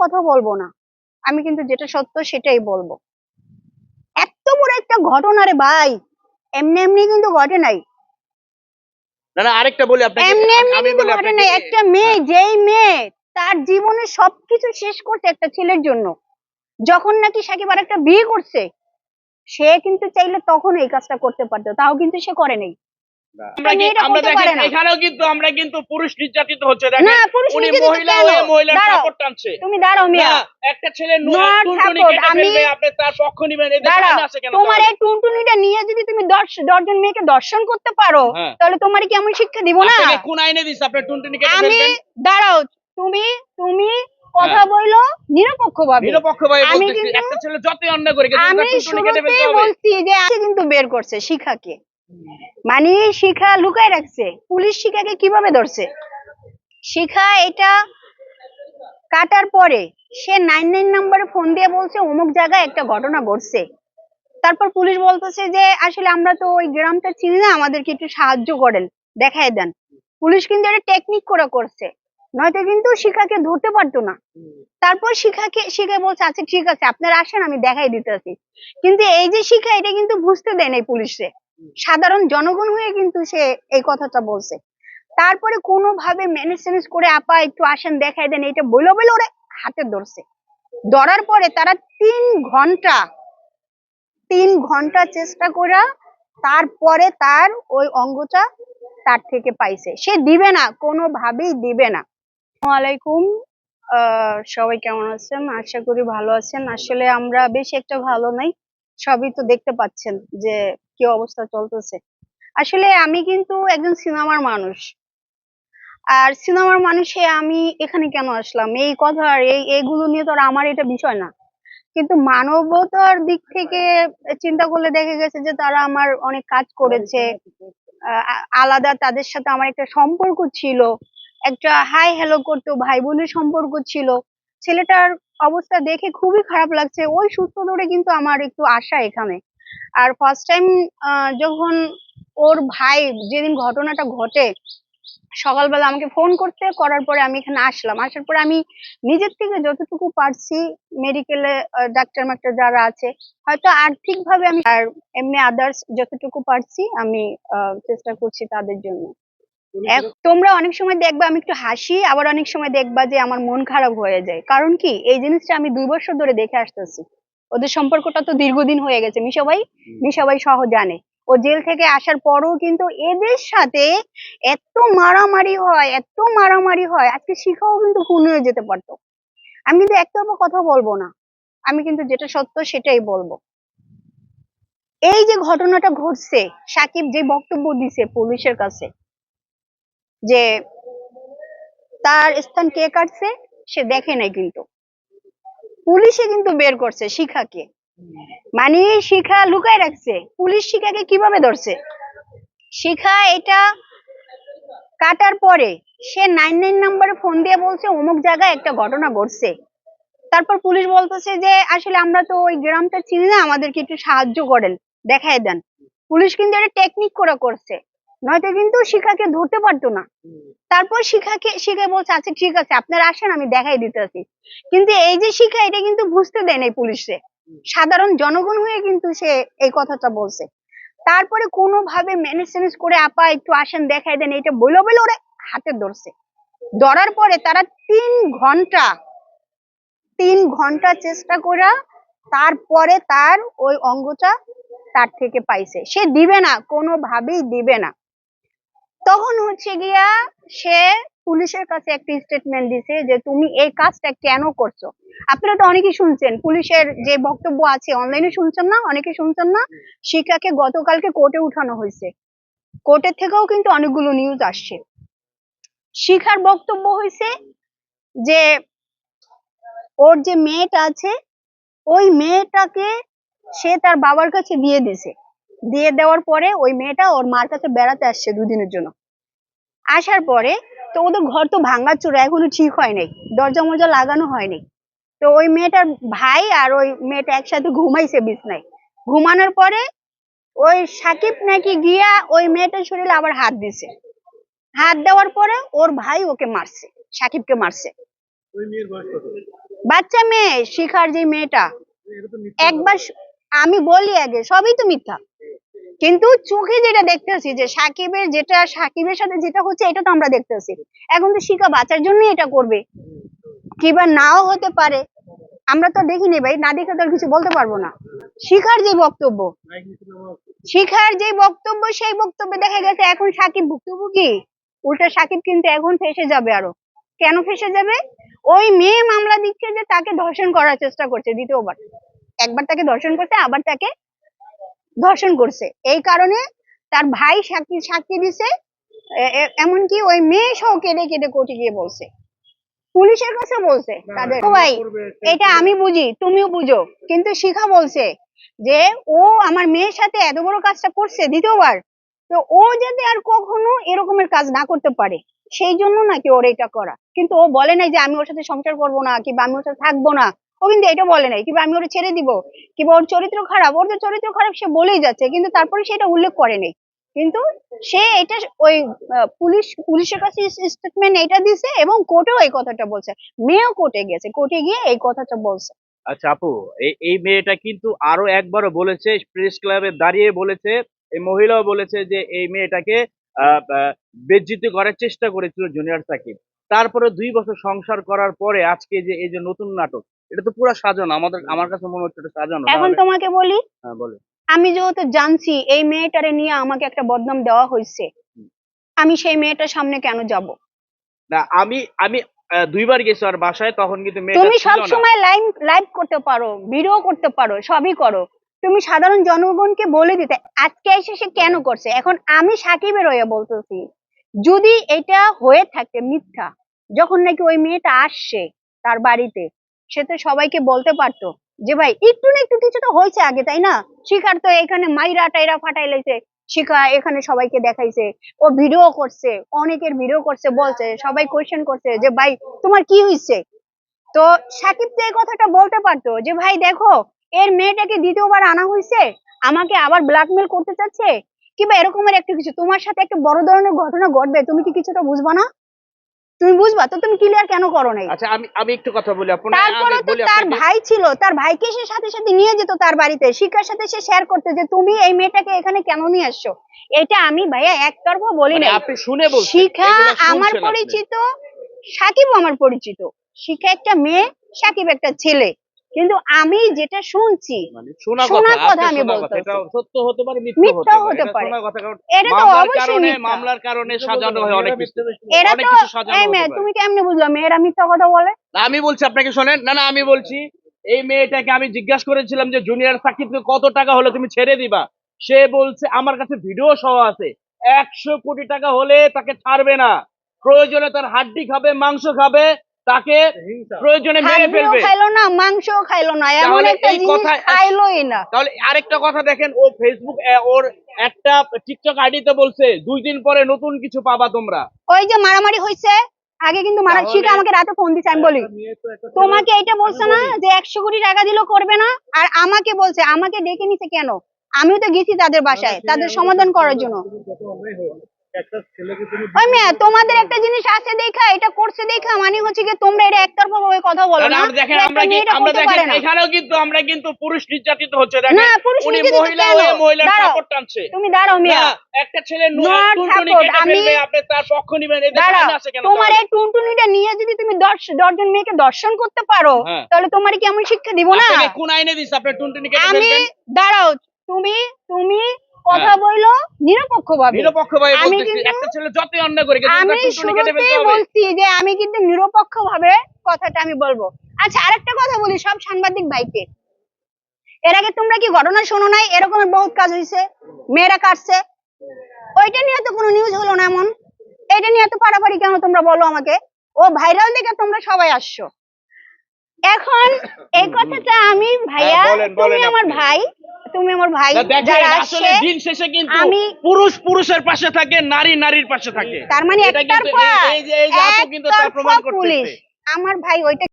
কথা বলব না। আমি কিন্তু যেটা সত্য সেটাই বলব। এত বড় একটা ঘটনা রে ভাই। এমনি এমনি কিন্তু ঘটে নাই। না না আরেকটা বলি আপনাকে। এমনি এমনি কিন্তু ঘটে নাই। একটা মেয়ে যেই মেয়ে তার জীবনে সবকিছু শেষ করছে একটা ছেলের জন্য। যখন নাকি সাকিব আর একটা বিয়ে করছে সে কিন্তু চাইলে তখন এই কাজটা করতে পারতো। তাও কিন্তু সে করে নাই। আমরা কি মেয়েটা আমরা করতে দেখেন পারে না। এখানেও কিন্তু আমরা কিন্তু পুরুষ নির্যাতিত হচ্ছে। দেখেন না পুরুষ উনি মহিলা হয়ে মহিলার দাঁড়াও, টানছে। তুমি দাঁড়াও মিয়া। একটা ছেলে টুনটুনি কেটে আপনি তার পক্ষ নিবেন এদের দাঁড়াও। আইন আছে কেন তোমার এই টুনটুনিটা নিয়ে যদি তুমি দশ দশজন মেয়েকে দর্শন করতে পারো হ্যাঁ। তাহলে তোমার কি আমি শিক্ষা দিব না? কোন আইনে দিছে আপনি টুনটুনি কেটে আমি দাঁড়াও তুমি তুমি কথা হ্যাঁ। বইলো নিরপেক্ষ ভাবে নিরপেক্ষ ভাবে আমি কিন্তু- একটা ছেলে যতই অন্যায় করে কিন্তু আমি শুরুতেই বলছি যে আজকে কিন্তু বের করছে শিখাকে মানে শিখা লুকায় রাখছে। পুলিশ শিখাকে কীভাবে ধরছে? শিখা এটা কাটার পরে সে নাইন নাইন নাম্বারে ফোন দিয়ে বলছে, অমুক জায়গায় একটা ঘটনা ঘটছে। তারপর পুলিশ বলতেছে যে, আসলে আমরা তো ওই গ্রামটা চিনি না, আমাদেরকে একটু সাহায্য করেন, দেখায় দেন। পুলিশ কিন্তু এটা টেকনিক করে করছে। নয়তো কিন্তু শিখাকে ধরতে পারতো না। তারপর শিখাকে, শিখা বলছে আচ্ছা ঠিক আছে, আপনারা আসেন, আমি দেখাই দিতেছি। কিন্তু এই যে শিখা, এটা কিন্তু বুঝতে দেয় নাই পুলিশে। সাধারণ জনগণ হয়ে কিন্তু সে এই কথাটা বলছে। তারপরে কোনোভাবে ম্যানেজ করে আপা একটু আসেন, দেখাই দেন এটা বলে বলে ওরা হাতে ধরছে। ধরার পরে তারা তিন ঘণ্টা তিন ঘণ্টা চেষ্টা করে তারপরে তার ওই অঙ্গটা তার থেকে পাইছে। সে দিবে না, কোনোভাবেই দিবে না। আলাইকুম। সবাই কেমন আছেন? আশা করি ভালো আছেন। আসলে আমরা বেশি একটা ভালো নাই, সবই তো দেখতে পাচ্ছেন যে কি অবস্থা চলতেছে। আসলে আমি কিন্তু একজন সিনেমার মানুষ। আর সিনেমার মানুষে আমি এখানে কেন আসলাম? এই কথা আর এই এগুলো নিয়ে তো আমার এটা বিষয় না। কিন্তু মানবতার দিক থেকে চিন্তা করলে দেখা গেছে যে তারা আমার অনেক কাজ করেছে। আলাদা তাদের সাথে আমার একটা সম্পর্ক ছিল। একটা হাই হ্যালো করতো ভাই বোনের সম্পর্ক ছিল। ছেলেটার অবস্থা দেখে খুবই খারাপ লাগছে। ওই সূত্র ধরে কিন্তু আমার একটু আশা এখানে। আর ফার্স্ট টাইম যখন ওর ভাই যেদিন ঘটনাটা ঘটে, সকালবেলা আমাকে ফোন করতে, করার পরে আমি এখানে আসলাম। আসার পরে আমি নিজের থেকে যতটুকু পারছি মেডিকেলে ডাক্তার মাক্তার যারা আছে, হয়তো আর্থিক ভাবে আমি আর এমনি আদার্স যতটুকু পারছি আমি চেষ্টা করছি তাদের জন্য। তোমরা অনেক সময় দেখবা আমি একটু হাসি, আবার অনেক সময় দেখবা যে আমার মন খারাপ হয়ে যায়। কারণ কি? এই জিনিসটা আমি দুই বছর ধরে দেখে আসতেছি। ওদের সম্পর্কটা তো দীর্ঘদিন হয়ে গেছে। মিশাবাই মিশাবাই সহ জানে। ও জেল থেকে আসার পরও কিন্তু এদের সাথে এত মারামারি হয় এত মারামারি হয় আজকে শিখাও কিন্তু খুন হয়ে যেতে পারতো। আমি কিন্তু একটাও কথা বলব না। আমি কিন্তু যেটা সত্য সেটাই বলব। এই যে ঘটনাটা ঘটছে সাকিব যে বক্তব্য দিছে পুলিশের কাছে যে তার স্থান কে কাটছে সে দেখে নাই কিন্তু। পুলিশে কিন্তু বের করছে শিখাকে। মানে শিখা লুকায় রাখছে। পুলিশ শিখাকে কীভাবে ধরছে? শিখা এটা কাটার পরে সে নাইন নাইন নাম্বারে ফোন দিয়ে বলছে, অমুক জায়গায় একটা ঘটনা ঘটছে। তারপর পুলিশ বলতেছে যে, আসলে আমরা তো ওই গ্রামটা চিনি না, আমাদেরকে একটু সাহায্য করেন, দেখায় দেন। পুলিশ কিন্তু এটা টেকনিক করে করছে। নয়তো কিন্তু শিখাকে ধরতে পারতো না। তারপর শিখাকে শিখা বলছে আচ্ছা ঠিক আছে, আপনারা আসেন, আমি দেখাই দিতেছি। কিন্তু এই যে শিখা এটা কিন্তু বুঝতে দেয় নাই পুলিশে। সাধারণ জনগণ হয়ে কিন্তু সে এই কথাটা বলছে। তারপরে কোনোভাবে ম্যানেজ ট্যানেজ করে, আপা, একটু আসেন, দেখাই দেন এটা বলে বলে ওরা হাতে ধরছে। ধরার পরে তারা তিন ঘণ্টা তিন ঘণ্টা চেষ্টা করা তারপরে তার ওই অঙ্গটা তার থেকে পাইছে। সে দিবে না, কোনোভাবেই দিবে না। তখন হচ্ছে গিয়া সে পুলিশের কাছে একটা স্টেটমেন্ট দিছে যে, তুমি এই কাজটা কেন করছ? আপনারা তো অনেকেই শুনছেন, পুলিশের যে বক্তব্য আছে অনলাইনে শুনছেন না অনেকে শুনছেন না। শিখাকে গতকালকে কোর্টে উঠানো হয়েছে। কোর্টের থেকেও কিন্তু অনেকগুলো নিউজ আসছে। শিখার বক্তব্য হয়েছে যে, ওর যে মেয়েটা আছে, ওই মেয়েটাকে সে তার বাবার কাছে দিয়ে দিছে দিয়ে দেওয়ার পরে ওই মেয়েটা ওর মার কাছে বেড়াতে আসছে দুদিনের জন্য। আসার পরে তো ওদের ঘর তো ভাঙাচোরা এখনও ঠিক হয় নাই দরজা মরজা লাগানো হয়নি তো ওই মেয়েটার ভাই আর ওই মেয়েটা একসাথে ঘুমাইছে বিছনায়। ঘুমানোর পরে ওই সাকিব নাকি গিয়া ওই মেয়েটার শরীরে আবার হাত দিছে। হাত দেওয়ার পরে ওর ভাই ওকে মারছে সাকিবকে মারছে। বাচ্চা মেয়ে শিখার যে মেয়েটা। একবার আমি বলি আগে সবই তো মিথ্যা। কিন্তু চোখে যেটা দেখতেছি যে সাকিবের যেটা, সাকিবের সাথে যেটা হচ্ছে এটা তো আমরা দেখতেছি এখন তো শিখা বাঁচার জন্য এটা করবে। কিবা নাও হতে পারে। আমরা তো দেখিনি ভাই, না দেখে তো আর কিছু বলতে পারব না। শিখার যে বক্তব্য, শিখার যে বক্তব্য, সেই বক্তব্যে দেখা গেছে এখন সাকিব ভুক্তভোগী। উল্টা সাকিব কিন্তু এখন ফেসে যাবে আরও। কেন ফেসে যাবে? ওই মেয়ে মামলা দিচ্ছে যে তাকে ধর্ষণ করার চেষ্টা করছে দ্বিতীয়বার। একবার তাকে ধর্ষণ করছে, আবার তাকে ধর্ষণ করছে। এই কারণে তার ভাই সাক্ষী সাক্ষী দিছে। এমনকি ওই মেয়ে সহ কেঁদে কেঁদে কোর্টে গিয়ে বলছে। পুলিশের কাছে বলছে তাদের ভাই এটা আমি বুঝি তুমিও বুঝো। কিন্তু শিখা বলছে যে ও আমার মেয়ের সাথে এত বড় কাজটা করছে দ্বিতীয়বার। তো ও যাতে আর কখনো এরকমের কাজ না করতে পারে সেই জন্য নাকি ওর এটা করা। কিন্তু ও বলে নাই যে আমি ওর সাথে সংসার করব না কিংবা আমি ওর সাথে থাকব না। ও কিন্তু এটা বলে নাই কিংবা আমি ওর ছেড়ে দিব কিংবা ওর চরিত্র খারাপ ওর তো চরিত্র খারাপ সে বলেই যাচ্ছে কিন্তু তারপরে সেটা উল্লেখ করে নেই। কিন্তু সে এটা ওই পুলিশ পুলিশের কাছে স্টেটমেন্ট এটা দিছে এবং কোর্টেও এই কথাটা বলছে। মেয়েও কোর্টে গেছে কোর্টে গিয়ে এই কথাটা বলছে। আচ্ছা আপু এই মেয়েটা কিন্তু আরও একবারও বলেছে প্রেস ক্লাবে দাঁড়িয়ে বলেছে এই মহিলাও বলেছে যে এই মেয়েটাকে আহ, করার চেষ্টা করেছিল জুনিয়র সাকিব। তারপরে দুই বছর সংসার করার পরে আজকে যে এই যে নতুন নাটক এটা তো পুরো সাজানো। আমাদের আমার কাছে মনে হচ্ছে এটা সাজানো। এখন তোমাকে বলি হ্যাঁ বলে। আমি যেহেতু জানছি এই মেয়েটারে নিয়ে আমাকে একটা বদনাম দেওয়া হয়েছে আমি সেই মেয়েটার সামনে কেন যাব? না আমি আমি দুইবার গেছি আর বাসায় তখন কিন্তু মেয়েটা তুমি সব সময় লাইভ লাইভ করতে পারো ভিডিও করতে পারো সবই করো। তুমি সাধারণ জনগণকে বলে দিতে আজকে এসে সে কেন করছে? এখন আমি সাকিবের হয়ে বলতেছি যদি এটা হয়ে থাকে মিথ্যা যখন নাকি ওই মেয়েটা আসছে তার বাড়িতে, সে তো সবাইকে বলতে পারতো যে, ভাই, একটু না একটু কিছু তো হয়েছে আগে, তাই না? শিখার তো এখানে মাইরা টাইরা ফাটাই লাইছে শিখা এখানে সবাইকে দেখাইছে। ও ভিডিও করছে, অনেকের ভিডিও করছে, বলছে, সবাই কোয়েশ্চেন করছে যে, ভাই, তোমার কি হয়েছে তো সাকিব তো এই কথাটা বলতে পারতো যে, ভাই, দেখো, এর মেয়েটাকে দ্বিতীয়বার আনা হয়েছে আমাকে আবার ব্ল্যাকমেল করতে চাচ্ছে? কিংবা এরকমের একটা কিছু, তোমার সাথে একটা বড় ধরনের ঘটনা ঘটবে, তুমি কি কিছুটা বুঝবা না? তুমি বুঝবা? তো তুমি ক্লিয়ার কেন করো নাই? আচ্ছা আমি আমি একটু কথা বলি আপু না, তারপরে তো তার ভাই ছিল তার ভাইকে সে সাথে সাথে নিয়ে যেত তার বাড়িতে। শিক্ষার সাথে সে শেয়ার করতে যে তুমি এই মেয়েটাকে এখানে কেন নিয়ে আসছো? এটা আমি ভাইয়া একতরফ বলি না আপনি শুনে বলছেন শিখা আমার পরিচিত সাকিব আমার পরিচিত। শিখা একটা মেয়ে সাকিব একটা ছেলে। কিন্তু আমি যেটা শুনছি মানে শোনা শোনা কথা আমি শোনা কথা বলতেছি। এটা সত্য হতে পারে মিথ্যা হতে পারে। এটা শোনা কথা কারণ এটা তো মামলার অবশ্যই। মামলার কারণে সাজানো হয় অনেক কিছু এরা তো। তুমি কেমনে বুঝলো মেয়েরা মিথ্যা কথা বলে আমি বলছি আপনাকে শোনেন না না আমি বলছি এই মেয়েটাকে আমি জিজ্ঞাসা করেছিলাম যে জুনিয়র সাকিবকে কত টাকা হলে তুমি ছেড়ে দিবা সে বলছে আমার কাছে ভিডিও সহ আছে একশো কোটি টাকা হলে তাকে ছাড়বে না প্রয়োজনে তার হাড্ডি খাবে মাংস খাবে তাকে প্রয়োজনে মেরে ফেলবে। খাইলো না মাংসও খাইলো না এমন একটা জিনিস কথা- খাইলোই না। তাহলে আরেকটা কথা দেখেন ও ফেসবুক ওর একটা টিকটক আইডিতে বলছে দুই দিন পরে নতুন কিছু পাবা তোমরা। ওই যে মারামারি হয়েছে আগে কিন্তু মারা শিখা আমাকে রাতে ফোন দিছে আমি বলি তোমাকে এটা বলছে না যে একশো কোটি টাকা দিলেও করবে না আর আমাকে বলছে আমাকে ডেকে নিছে কেন? আমিও তো গেছি তাদের বাসায় তাদের সমাধান করার জন্য। ওই মেয়ে তোমাদের একটা জিনিস আছে দেখা এটা করছে দেখা মানে হচ্ছে কি তোমরা এটা একতরফা ভাবে কথা বলো না। দেখেন আমরা কি আমরা দেখেন এখানেও কিন্তু আমরা কিন্তু পুরুষ নির্যাতিত হচ্ছে দেখেন। না, পুরুষ নির্যাতিত মহিলা হয়ে মহিলার সাপোর্ট টানছে। তুমি দাঁড়াও মিয়া। একটা ছেলে টুনটুনি কেটে ফেলবে আপনি তার পক্ষ নিবেন এই দেশে আছে কেন তোমার এই টুনটুনিটা নিয়ে যদি তুমি দশ দশজন মেয়েকে দর্শন করতে পারো হ্যাঁ। তাহলে তোমার কি আমি শিক্ষা দিব না? আপনাকে কোন আইনে দিছে? আপনি টুনটুনি কেটে আমি দাঁড়াও তুমি তুমি কথা হ্যাঁ। ভাবে আমি কিন্তু- একটা ছেলে যতই অন্যায় করে আমি তার টুনটুনি কেটে ফেলতে শুরুতেই বলছি যে আমি কিন্তু নিরপেক্ষ ভাবে কথাটা আমি বলব। আচ্ছা আরেকটা কথা বলি সব সাংবাদিক ভাইকে। এর আগে তোমরা কি ঘটনা শোনো নাই? এরকমের বহুত কাজ হয়েছে মেয়েরা কাটছে। ওইটা নিয়ে তো কোনো নিউজ হলো না এমন। এটা নিয়ে এত পারাপারি কেন তোমরা বলো আমাকে? ও ভাইরাল দেখে তোমরা সবাই আসছো। এখন এই কথাটা আমি ভাইয়া হ্যাঁ, তুমি আমার ভাই তুমি আমার ভাই যারা আসলে দিন শেষে কিন্তু আমি- পুরুষ পুরুষের পাশে থাকে নারী নারীর পাশে থাকে। তার মানে একতরফা এই- এই যে এই যে আপু কিন্তু তার প্রমাণ করতেছে। আমার ভাই ওইটা